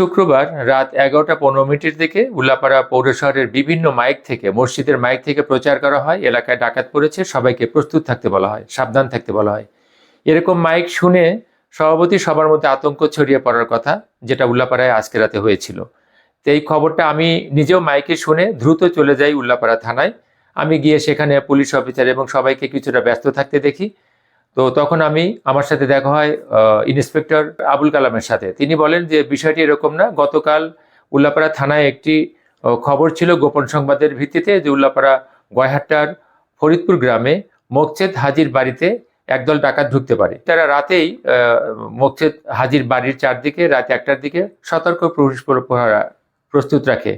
শুক্রবার রাত এগারোটা পনেরো মিনিটের দিকে উল্লাপাড়া পৌর শহরের বিভিন্ন মাইক থেকে, মসজিদের মাইক থেকে প্রচার করা হয়। এলাকায় ডাকাত পড়েছে, সবাইকে প্রস্তুত থাকতে বলা হয়, সাবধান থাকতে বলা হয়। এরকম মাইক শুনে সভাপতি সবার মধ্যে আতঙ্ক ছড়িয়ে পড়ার কথা যেটা উল্লাপাড়ায় আজকে রাতে হয়েছিল। তো এই খবরটা আমি নিজেও মাইকে শুনে দ্রুত চলে যাই উল্লাপাড়া থানায়। আমি গিয়ে সেখানে পুলিশ অফিসার এবং সবাইকে কিছুটা ব্যস্ত থাকতে দেখি। তো তখন আমি আমার সাথে দেখা হয় ইন্সপেক্টর আবুল কালামের সাথে। তিনি বলেন যে বিষয়টি এরকম না গতকাল উল্লাপাড়া থানায় একটি খবর ছিল গোপন সংবাদের ভিত্তিতে যে উল্লাপাড়া গয়হাট্টার ফরিদপুর গ্রামে মোকছেদ হাজির বাড়িতে একদল ডাকাত ঢুকতে পারে। তারা রাতেই আহ, মোকছেদ হাজির বাড়ির চারদিকে রাত একটার দিকে সতর্ক পুলিশ প্রহরা প্রস্তুত রাখে।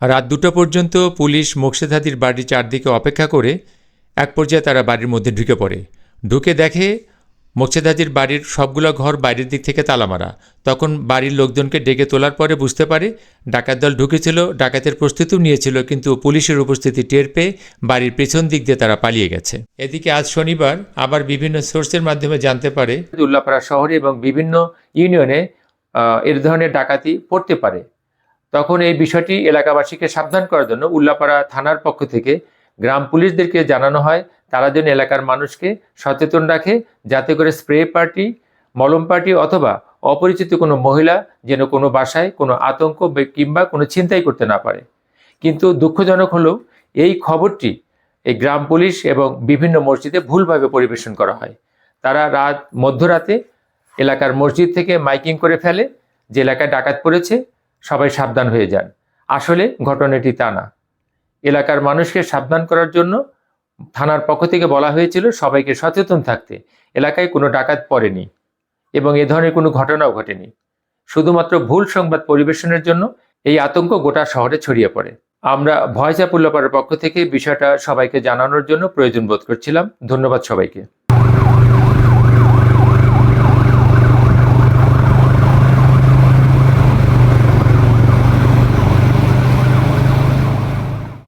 রাত দুটো পর্যন্ত পুলিশ মোকছেদ হাজির বাড়ির চারদিকে অপেক্ষা করে এক পর্যায়ে তারা বাড়ির মধ্যে ঢুকে পড়ে। ঢুকে দেখে মোকছেদ বাড়ির সবগুলো ঘর বাইরের দিক থেকে তালা মারা। তখন বাড়ির লোকজনকে ডেকে তোলার পরে বুঝতে পারে ডাকাত দল ঢুকেছিল, ডাকাতের প্রস্তুতিও নিয়েছিল, কিন্তু পুলিশের উপস্থিতি টের পেয়ে বাড়ির পেছন দিক দিয়ে তারা পালিয়ে গেছে। এদিকে আজ শনিবার আবার বিভিন্ন সোর্সের মাধ্যমে জানতে পারে উল্লাপাড়া শহরে এবং বিভিন্ন ইউনিয়নে এর ধরনের ডাকাতি পড়তে পারে। তখন এই বিষয়টি এলাকাবাসীকে সাবধান করার জন্য উল্লাপাড়া থানার পক্ষ থেকে গ্রাম পুলিশদেরকে জানানো হয়, তারা যেন এলাকার মানুষকে সচেতন রাখে, যাতে করে স্প্রে পার্টি, মলম পার্টি অথবা অপরিচিত কোনো মহিলা যেন কোনো বাসায় কোনো আতঙ্ক কিংবা কোনো ছিনতাই করতে না পারে। কিন্তু দুঃখজনক হলেও এই খবরটি এই গ্রাম পুলিশ এবং বিভিন্ন মসজিদে ভুলভাবে পরিবেশন করা হয়। তারা রাত, মধ্যরাতে এলাকার মসজিদ থেকে মাইকিং করে ফেলে, যে এলাকায় ডাকাত পড়েছে, সবাই সাবধান হয়ে যান। আসলে ঘটনাটি তা না। এলাকার মানুষকে সাবধান করার জন্য থানার পক্ষ থেকে বলা হয়েছিল সবাইকে সচেতন থাকতে। এলাকায় কোনো ডাকাত পড়েনি এবং এ ধরনের কোনো ঘটনাও ঘটেনি। শুধুমাত্র ভুল সংবাদ পরিবেশনের জন্য এই আতঙ্ক গোটা শহরে ছড়িয়ে পড়ে। আমরা ভয়সা পুল্লাপাড়ার পক্ষ থেকে বিষয়টা সবাইকে জানানোর জন্য প্রয়োজন বোধ করছিলাম। ধন্যবাদ সবাইকে।